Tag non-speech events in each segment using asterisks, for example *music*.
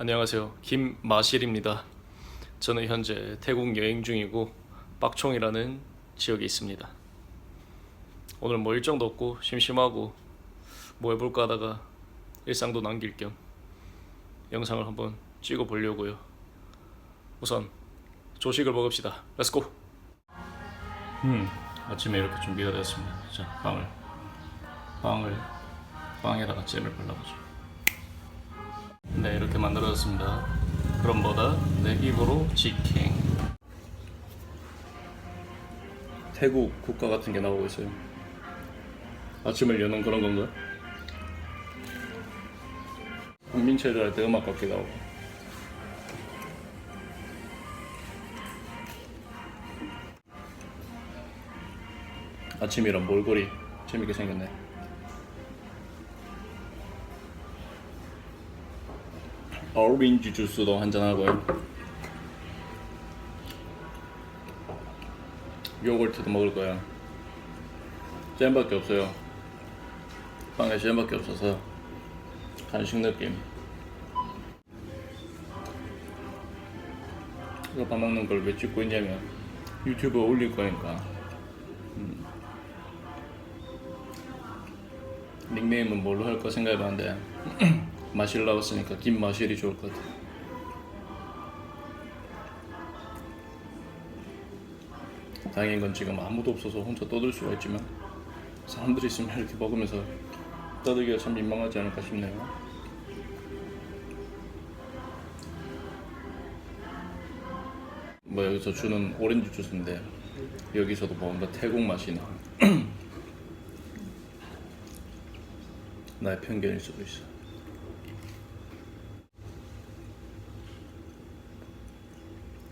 안녕하세요. 김마실입니다. 저는 현재 태국 여행 중이고 빡총이라는 지역에 있습니다. 오늘 뭐 일정도 없고 심심하고 뭐 해볼까 하다가 일상도 남길 겸 영상을 한번 찍어 보려고요. 우선 조식을 먹읍시다. 렛츠고. 음, 아침에 이렇게 준비가 되었습니다. 자, 빵을 빵을 빵에다가 잼을 발라보죠. 네, 이렇게 만들어졌습니다. 그럼 뭐다? 네, 입으로 직행. 태국 국가 같은 게 나오고 있어요. 아침을 여는 그런 건가? 국민체조 할 때 음악 같기도 하고. 아침이란 몰골이 재밌게 생겼네. 오렌지 주스도 한잔 하고요. 요거트도 먹을 거야. 잼밖에 없어요. 빵에 잼밖에 없어서 간식 느낌. 이거 밥 먹는 걸 왜 찍고 있냐면 유튜브에 올릴 거니까. 음. 닉네임은 뭘로 할까 생각해봤는데 *clears throat* 마실 나왔으니까 김 마실이 좋을 것 같아. 다행인 건 지금 아무도 없어서 혼자 떠들 수가 있지만 사람들이 있으면 이렇게 먹으면서 떠들기가 참 민망하지 않을까 싶네요. 뭐 여기서 주는 오렌지 주스인데 여기서도 뭔가 태국 맛이 나. *clears throat* 나의 편견일 수도 있어.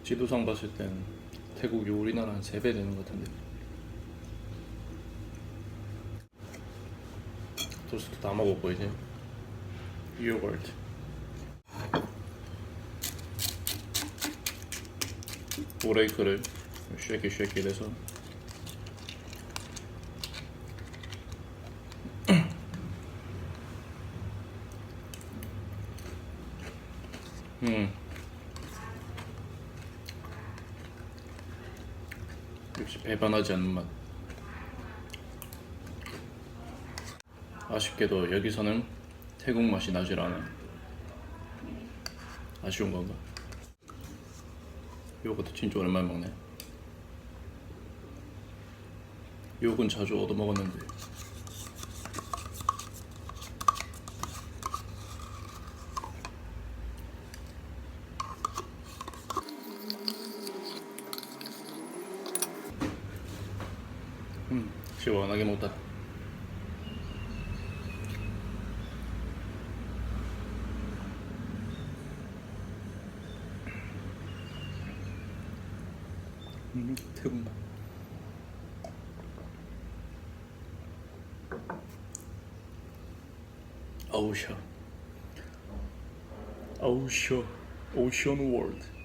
지도상 봤을 땐 태국이 우리나라 한 3배 되는 것 같은데. 토스트 다 먹었고 이제. 요거트. 브레이크를 쉐키 쉐키 해서. 음 역시 배반하지 않는 맛. 아쉽게도 여기서는 태국 맛이 나질 않아. 아쉬운 건가? 요것도 진짜 오랜만에 먹네. 욕은 자주 얻어 먹었는데. 음, 시원하게 먹다. 음, 태국 맛. 어우 셔. 어우 셔. 오션 월드.